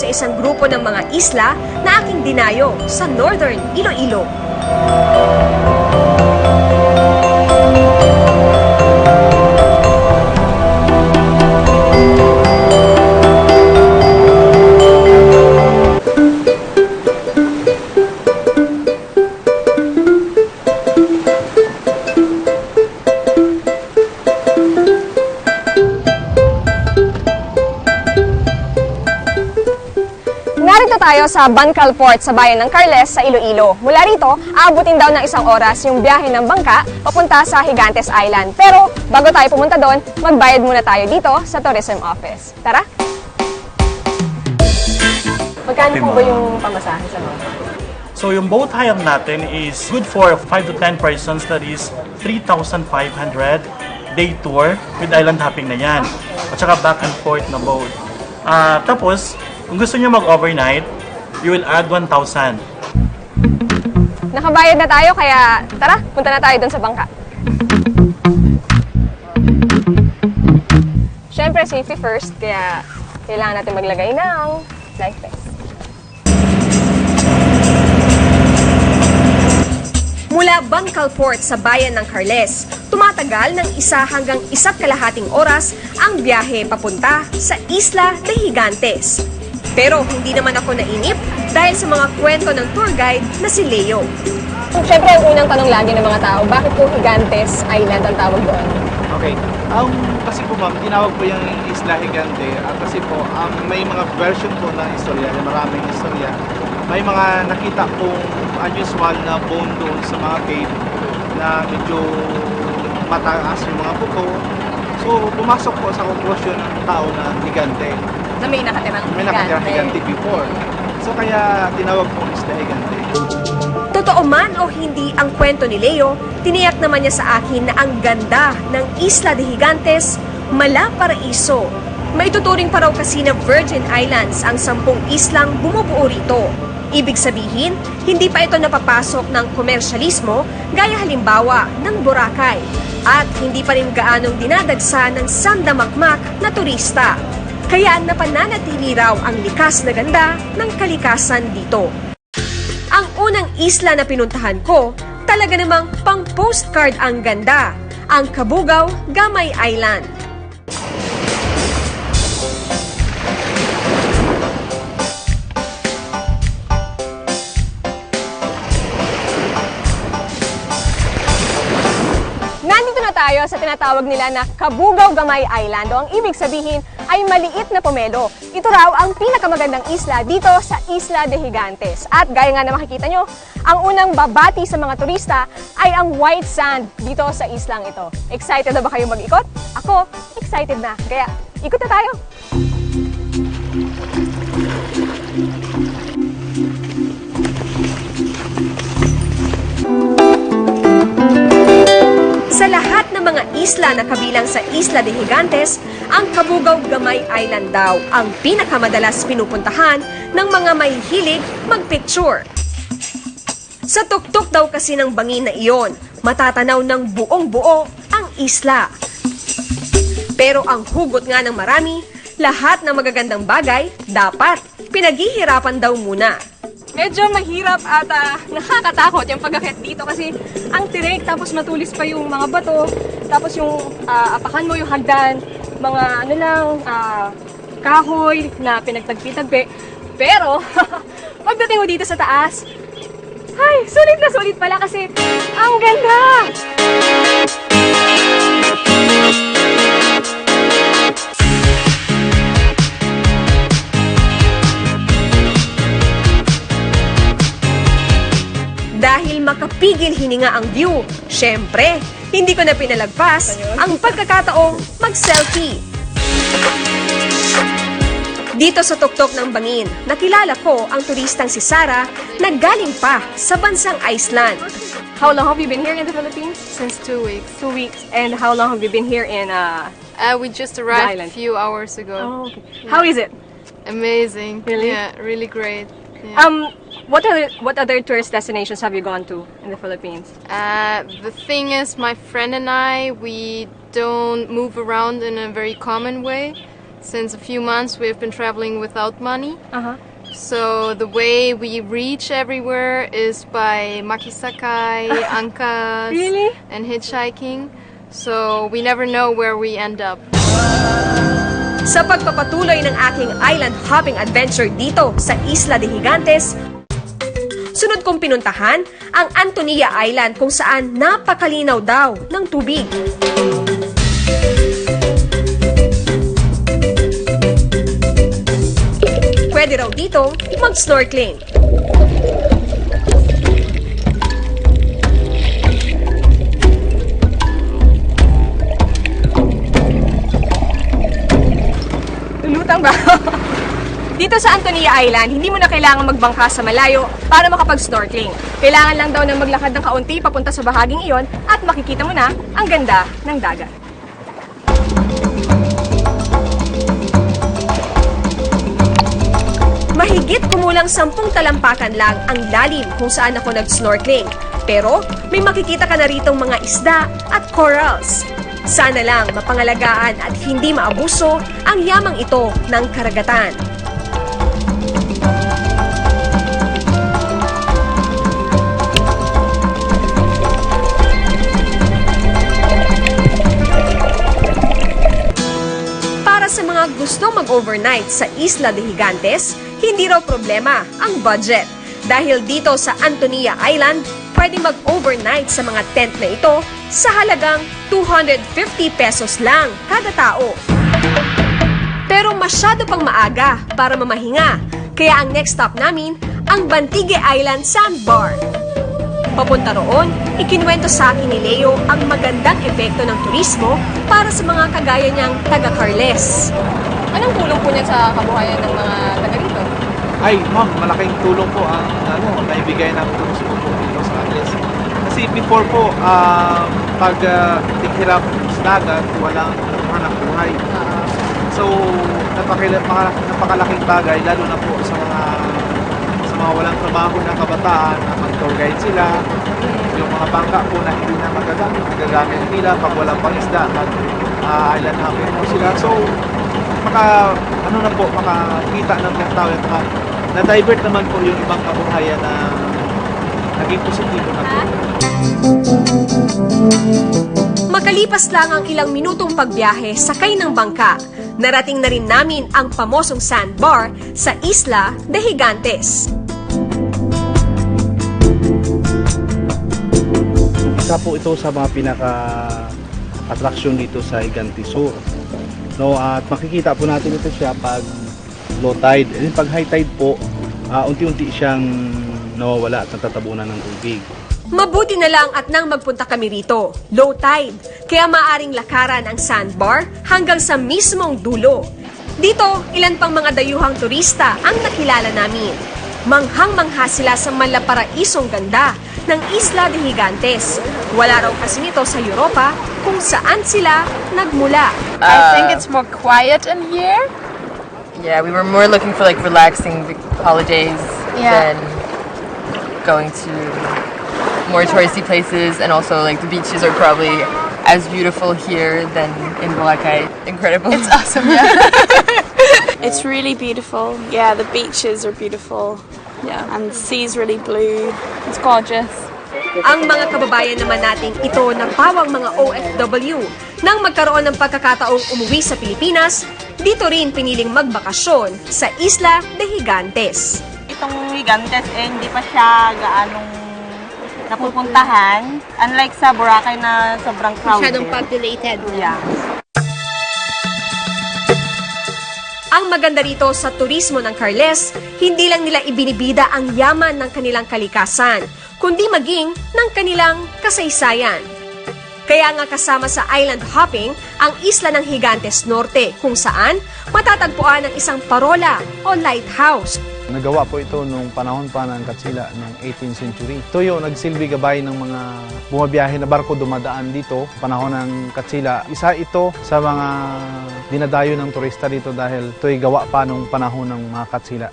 sa isang grupo ng mga isla na aking dinayo sa Northern Iloilo. Sa Bancal Port sa bayan ng Carles sa Iloilo. Mula rito, aabutin daw ng isang oras yung biyahe ng bangka papunta sa Gigantes Island. Pero bago tayo pumunta doon, magbayad muna tayo dito sa Tourism Office. Tara! Magkano po ba yung pamasahe sa mga? So yung boat hire natin is good for 5 to 10 persons that is 3,500 day tour with island hopping na yan. At saka back and forth na boat. Ah, tapos, kung gusto niyo mag-overnight, you will add 1,000. Nakabayad na tayo kaya tara, punta na tayo doon sa bangka. Siyempre, safety first, kaya kailangan natin maglagay ng life vest. Mula Bangkal Port sa bayan ng Carles, tumatagal ng isa hanggang isa't kalahating oras ang biyahe papunta sa Isla de Gigantes. Pero hindi naman ako nainip dahil sa mga kwento ng tour guide na si Leo. Siyempre, ang unang tanong lagi ng mga tao, bakit po Gigantes Island ang tawag doon? Okay. Um, kasi po ma'am, tinawag po yung Isla Gigante ah, kasi po um, may mga version po ng istorya, may maraming istorya. May mga nakita pong unusual na bone doon sa mga cave na medyo mataas yung mga buko. So, pumasok po sa conclusion ng tao na Gigante. Na may nakatirang May nakatira Gigante before. So, kaya tinawag po Isla Gigante. Totoo man o hindi ang kwento ni Leo, tiniyak naman niya sa akin na ang ganda ng Isla de Gigantes, mala paraiso. Maituturing pa raw kasi na Virgin Islands ang sampung islang bumubuo rito. Ibig sabihin, hindi pa ito napapasok ng komersyalismo gaya halimbawa ng Boracay. At hindi pa rin gaanong dinadagsa ng sandamakmak na turista. Kaya napananatili raw ang likas na ganda ng kalikasan dito. Ang unang isla na pinuntahan ko, talaga namang pang postcard ang ganda, ang Kabugaw Gamay Island. Tayo sa tinatawag nila na Kabugaw Gamay Island o ang ibig sabihin ay maliit na pomelo. Ito raw ang pinakamagandang isla dito sa Isla de Gigantes. At gaya nga na makikita nyo, ang unang babati sa mga turista ay ang white sand dito sa islang ito. Excited na ba kayo mag-ikot? Ako, excited na. Kaya, ikot na tayo! Sa lahat ng mga isla na kabilang sa Isla de Gigantes, ang Kabugaw Gamay Island daw ang pinakamadalas pinupuntahan ng mga may hilig magpicture. Sa tuktok daw kasi ng bangin na iyon, matatanaw ng buong buo ang isla. Pero ang hugot nga ng marami, lahat ng magagandang bagay dapat pinaghihirapan daw muna. Medyo mahirap at ah, nakakatakot yung pagkakit dito kasi ang tirik tapos matulis pa yung mga bato tapos yung ah, apakan mo yung hagdan mga ano lang ah, kahoy na pinagtagpi-tagpi. Pero pagdating mo dito sa taas ay sulit na sulit pala kasi ang ganda hininga ang view, syempre, hindi ko na pinalagpas ang pagkakataong mag-selfie. Dito sa tuktok ng bangin, nakilala ko ang turistang si Sarah na galing pa sa bansang Iceland. How long have you been here in the Philippines? Since two weeks. Two weeks. And how long have you been here in uh, Uh, we just arrived island. a few hours ago. oh, okay. How is it? Amazing. Really? Yeah, really great. Yeah. Um, what other what other tourist destinations have you gone to in the Philippines? uh, the thing is, my friend and I, we don't move around in a very common way. since a few months we've been traveling without money. Aha. So the way we reach everywhere is by makisakai, angkas, Really? and hitchhiking. So we never know where we end up. Sa pagpapatuloy ng aking island hopping adventure dito sa Isla de Gigantes, sunod kong pinuntahan ang Antonia Island kung saan napakalinaw daw ng tubig. Pwede raw dito mag-snorkeling. Lulutang ba? Dito sa Antonia Island, hindi mo na kailangan magbangka sa malayo para makapag-snorkeling. Kailangan lang daw na maglakad ng kaunti papunta sa bahaging iyon at makikita mo na ang ganda ng dagat. Mahigit kumulang sampung talampakan lang ang lalim kung saan ako nag-snorkeling. Pero may makikita ka na ritong mga isda at corals. Sana lang mapangalagaan at hindi maabuso ang yamang ito ng karagatan. Sa mga gusto mag-overnight sa Isla de Gigantes, hindi raw problema ang budget. Dahil dito sa Antonia Island, pwede mag-overnight sa mga tent na ito sa halagang 250 pesos lang kada tao. Pero masyado pang maaga para mamahinga, kaya ang next stop namin, ang Bantigue Island Sandbar. Papunta roon, ikinuwento sa akin ni Leo ang magandang epekto ng turismo para sa mga kagaya niyang taga-Carles. Anong tulong po niya sa kabuhayan ng mga taga rito? Ay, ma'am, malaking tulong po ang ano, naibigay ng turismo po Atlas. Kasi before po, um, pag uh, tighirap sa dagat, walang hanap buhay. So, napakila, maka- napakalaking bagay, lalo na po sa mga sa mga walang trabaho na kabataan, na mag-tour guide sila, yung mga bangka po na hindi na magagamit, magagamit nila pag walang pangisda, mag uh, hopping po sila. So, maka, ano na po, makakita ng mga tao at na-divert naman po yung ibang kabuhayan na naging positibo na po. Makalipas lang ang ilang minutong pagbiyahe sakay ng bangka, narating na rin namin ang pamosong sandbar sa Isla de Gigantes. Isa po ito sa mga pinaka attraction dito sa Iganti Sur. No, at makikita po natin ito siya pag low tide. And pag high tide po, ah, unti-unti siyang nawawala at natatabunan ng tubig. Mabuti na lang at nang magpunta kami rito, low tide, kaya maaring lakaran ang sandbar hanggang sa mismong dulo. Dito, ilan pang mga dayuhang turista ang nakilala namin. Manghang-mangha sila sa malaparaisong ganda ng Isla de Gigantes. Wala raw kasi nito sa Europa kung saan sila nagmula. I think it's more quiet in here. Yeah, we were more looking for like relaxing holidays Yeah. than going to more touristy places, and also like the beaches are probably as beautiful here than in Boracay. Incredible. It's awesome, yeah. it's really beautiful. Yeah, the beaches are beautiful. Yeah, and the sea's really blue. It's gorgeous. Ang mga kababayan naman nating ito na pawang mga OFW nang magkaroon ng pagkakataong umuwi sa Pilipinas, dito rin piniling magbakasyon sa Isla de Gigantes. Itong Gigantes eh hindi pa siya gaanong napupuntahan. Unlike sa Boracay na sobrang crowded. populated. Yeah. Ang maganda rito sa turismo ng Carles, hindi lang nila ibinibida ang yaman ng kanilang kalikasan, kundi maging ng kanilang kasaysayan. Kaya nga kasama sa island hopping ang isla ng Gigantes Norte kung saan matatagpuan ang isang parola o lighthouse Nagawa po ito nung panahon pa ng Katsila noong 18th century. Ito yung nagsilbi gabay ng mga bumabiyahe na barko dumadaan dito panahon ng Katsila. Isa ito sa mga dinadayo ng turista dito dahil ito'y gawa pa nung panahon ng mga Katsila.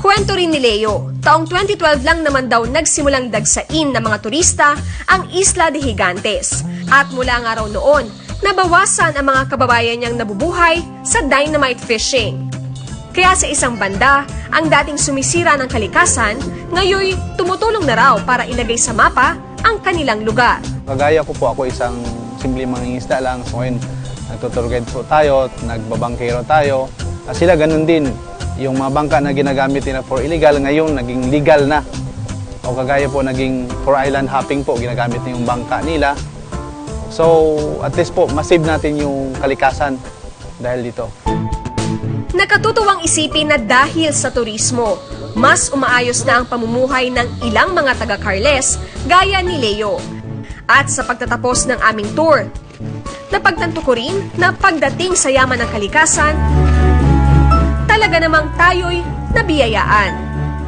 Kwento rin ni Leo, taong 2012 lang naman daw nagsimulang dagsain ng mga turista ang Isla de Gigantes. At mula nga raw noon, nabawasan ang mga kababayan niyang nabubuhay sa dynamite fishing. Kaya sa isang banda, ang dating sumisira ng kalikasan, ngayoy tumutulong na raw para ilagay sa mapa ang kanilang lugar. Kagaya ko po, ako isang simple mangingisda lang. So ngayon, nagtutour po tayo, nagbabangkero tayo. At sila ganun din. Yung mga bangka na ginagamit nila for illegal, ngayon naging legal na. O kagaya po, naging for island hopping po, ginagamit na yung bangka nila. So, at least po, masave natin yung kalikasan dahil dito. Nakatutuwang isipin na dahil sa turismo, mas umaayos na ang pamumuhay ng ilang mga taga-Carles gaya ni Leo. At sa pagtatapos ng aming tour, napagtanto ko rin na pagdating sa yaman ng kalikasan, talaga namang tayo'y nabiyayaan.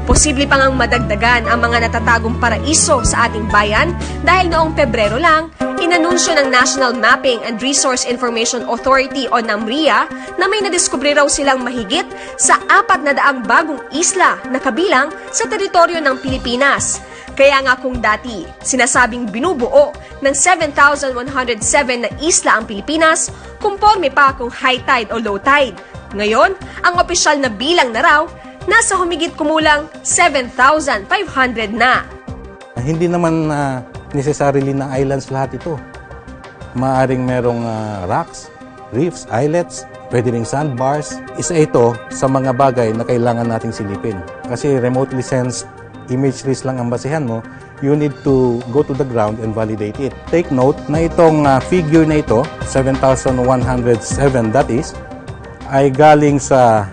Posible pang ang madagdagan ang mga natatagong paraiso sa ating bayan dahil noong Pebrero lang, inanunsyo ng National Mapping and Resource Information Authority o NAMRIA na may nadiskubre raw silang mahigit sa apat na daang bagong isla na kabilang sa teritoryo ng Pilipinas. Kaya nga kung dati, sinasabing binubuo ng 7,107 na isla ang Pilipinas, kumporme pa kung high tide o low tide. Ngayon, ang opisyal na bilang na raw, nasa humigit kumulang 7,500 na. Hindi naman na necessarily na islands lahat ito. Maaring merong ah, rocks, reefs, islets, pwede ring sandbars. Isa ito sa mga bagay na kailangan nating silipin. Kasi remotely sensed imageries lang ang basehan mo, you need to go to the ground and validate it. Take note na itong ah, figure na ito, 7,107 that is, ay galing sa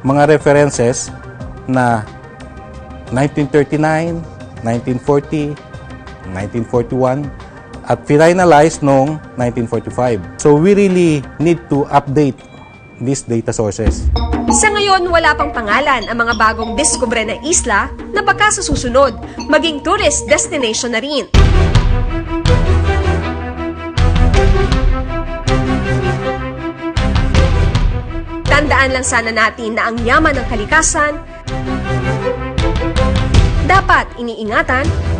mga references na 1939, 1940, 1941, at finalized noong 1945. So we really need to update these data sources. Sa ngayon, wala pang pangalan ang mga bagong diskubre na isla na baka maging tourist destination na rin. Tandaan lang sana natin na ang yaman ng kalikasan dapat iniingatan at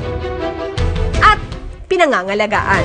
pinangangalagaan.